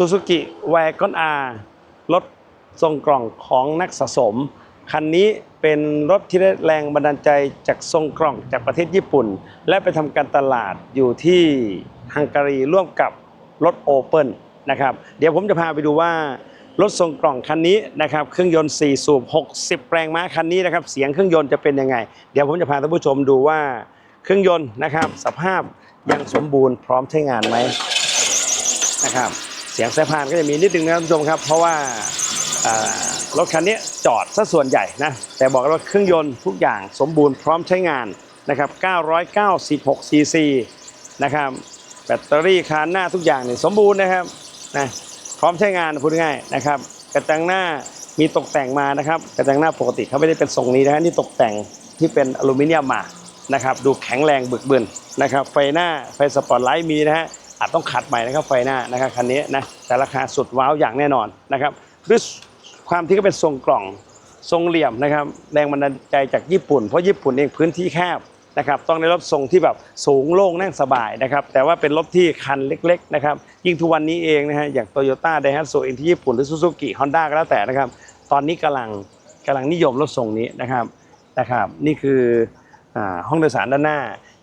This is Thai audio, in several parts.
ซูซูกิแวกอนอารถทรงกล่องของนักสะสม คันนี้เป็นรถที่ได้แรงบันดาลใจจากทรงกล่องจากประเทศญี่ปุ่น และไปทำการตลาดอยู่ที่ฮังการีร่วมกับรถโอเปิลนะครับ เดี๋ยวผมจะพาไปดูว่ารถทรงกล่องคันนี้นะครับเครื่องยนต์ 4 สูบ 60 แรงม้าคันนี้นะครับเสียงเครื่องยนต์จะเป็นยังไง เดี๋ยวผมจะพาท่านผู้ชมดูว่าเครื่องยนต์นะครับสภาพยังสมบูรณ์พร้อมใช้งานไหมนะครับ สียงสายพานก็จะมีนิดนึงนะครับท่านผู้ชมครับ เพราะว่ารถคันนี้จอดซะส่วนใหญ่นะ แต่บอกว่าเครื่องยนต์ทุกอย่างสมบูรณ์พร้อมใช้งานนะครับ 996ซีซีนะครับ แบตเตอรี่คานหน้าทุกอย่างเนี่ยสมบูรณ์นะครับนะพร้อมใช้งานพูดง่ายนะครับ กระจังหน้ามีตกแต่งมานะครับ กระจังหน้าปกติเขาไม่ได้เป็นทรงนี้นะฮะนี่ตกแต่งที่เป็นอลูมิเนียมมานะครับ ดูแข็งแรงบึกบึนนะครับ ไฟหน้าไฟสปอตไลท์มีนะฮะ อาจต้องขัดใหม่นะครับไฟหน้านะครับคันนี้นะแต่ราคาสุดว้าวอย่างแน่นอนนะครับด้วยความที่ก็เป็นทรงกล่องทรงเหลี่ยมนะครับแรงบันดาลใจจากญี่ปุ่น เพราะญี่ปุ่นเองพื้นที่แคบนะครับต้องได้รถทรงที่แบบสูงโล่งนั่งสบายนะครับแต่ว่าเป็นรถที่คันเล็กๆนะครับยิ่งทุกวันนี้เองนะฮะอย่างโตโยต้าไดฮัตสุเองที่ญี่ปุ่นหรือซูซูกิฮอนด้าก็แล้วแต่นะครับตอนนี้กำลังกำลังนิยมรถทรงนี้นะครับนะครับนี่คืออห้องโดยสารด้านหน้า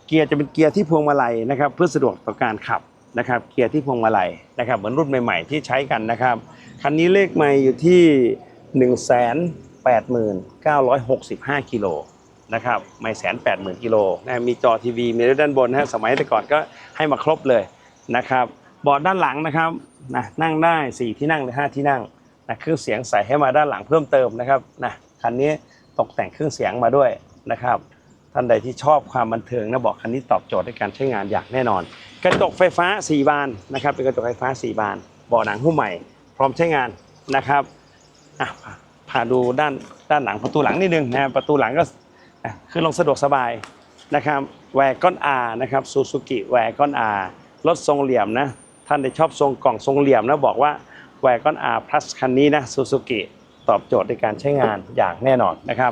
เกียร์จะเป็นเกียร์ที่พวงมาลัยนะครับเพื่อสะดวกต่อการขับ นะครับเกียร์ที่พวงมาลัยนะครับเหมือนรุ่นใหม่ๆที่ใช้กันนะครับคันนี้เลขไม่อยู่ที่ 189,65กิโลนะครับไม่แสนแปดหมื่นกิโลนะมีจอทีวีมีด้านบนนะสมัยแต่ก่อนก็ให้มาครบเลยนะครับเบาะด้านหลังนะครับนะนั่งได้ 4 ที่นั่งหรือ 5 ที่นั่งนะเครื่องเสียงใส่ให้มาด้านหลังเพิ่มเติมนะครับนะคันนี้ตกแต่งเครื่องเสียงมาด้วยนะครับท่านใดที่ชอบความบันเทิงนะบอกคันนี้ตอบโจทย์ในการใช้งานอย่างแน่นอน กระจกไฟฟ้า 4 บานนะครับ เป็นกระจกไฟฟ้า 4 บานเบาะหนังหุ้มใหม่ พร้อมใช้งานนะครับอะพาดูด้านด้านหลังประตูหลังนิดนึงนะประตูหลังก็คือลงสะดวกสบายนะครับแวร์กอนอานะครับซูซูกิแวร์กอนอารถทรงเหลี่ยมนะท่านที่ชอบทรงกล่องทรงเหลี่ยมนะบอกว่าแวร์กอนอาพลัสคันนี้นะซูซูกิตอบโจทย์ในการใช้งานอย่างแน่นอนนะครับ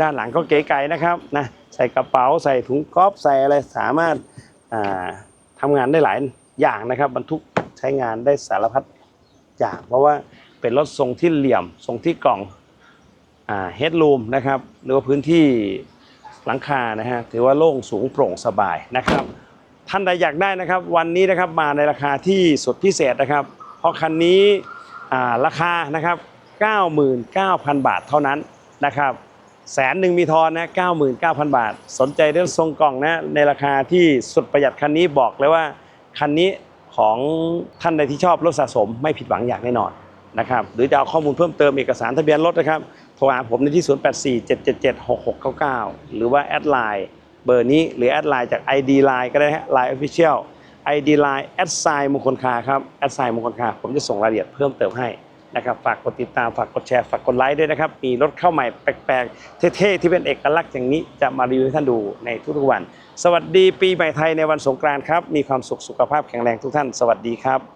ด้านหลังก็เก๋ไก๋นะครับนะใส่กระเป๋าใส่ถุงก๊อฟใส่อะไรสามารถอ่า ทำงานได้หลายอย่างนะครับบรรทุกใช้งานได้สารพัดอย่าง เพราะว่าเป็นรถทรงที่เหลี่ยมทรงที่กล่องเฮดรูมนะครับหรือว่าพื้นที่หลังคานะฮะถือว่าโล่งสูงโปร่งสบายนะครับ ท่านใดอยากได้นะครับ วันนี้นะครับมาในราคาที่สุดพิเศษนะครับ เพราะคันนี้ราคานะครับ 99,000 บาทเท่านั้นนะครับ แสนหนึ่งมีทอนนะ99,000 บาท สนใจเรื่องทรงกล่องนะในราคาที่สุดประหยัดคันนี้บอกเลยว่าคันนี้ของท่านใดที่ชอบรถสะสมไม่ผิดหวังอย่างแน่นอนนะครับหรือจะเอาข้อมูลเพิ่มเติมเอกสารทะเบียนรถนะครับโทรหาผมในที่ 0847776699 หรือว่าแอดไลน์เบอร์นี้หรือแอดไลน์จาก ID Line ก็ได้ฮะ Line Official ID Line แอดไซน์มงคลคาครับแอดไซน์มงคลคาผมจะส่งรายละเอียดเพิ่มเติมให้ นะครับฝากกดติดตามฝากกดแชร์ฝากกดไลค์ด้วยนะครับ มีรถเข้าใหม่แปลกๆ เท่ๆ ที่เป็นเอกลักษณ์อย่างนี้จะมารีวิวให้ท่านดูในทุกๆวัน สวัสดีปีใหม่ไทยในวันสงกรานต์ครับ มีความสุขสุขภาพแข็งแรงทุกท่าน สวัสดีครับ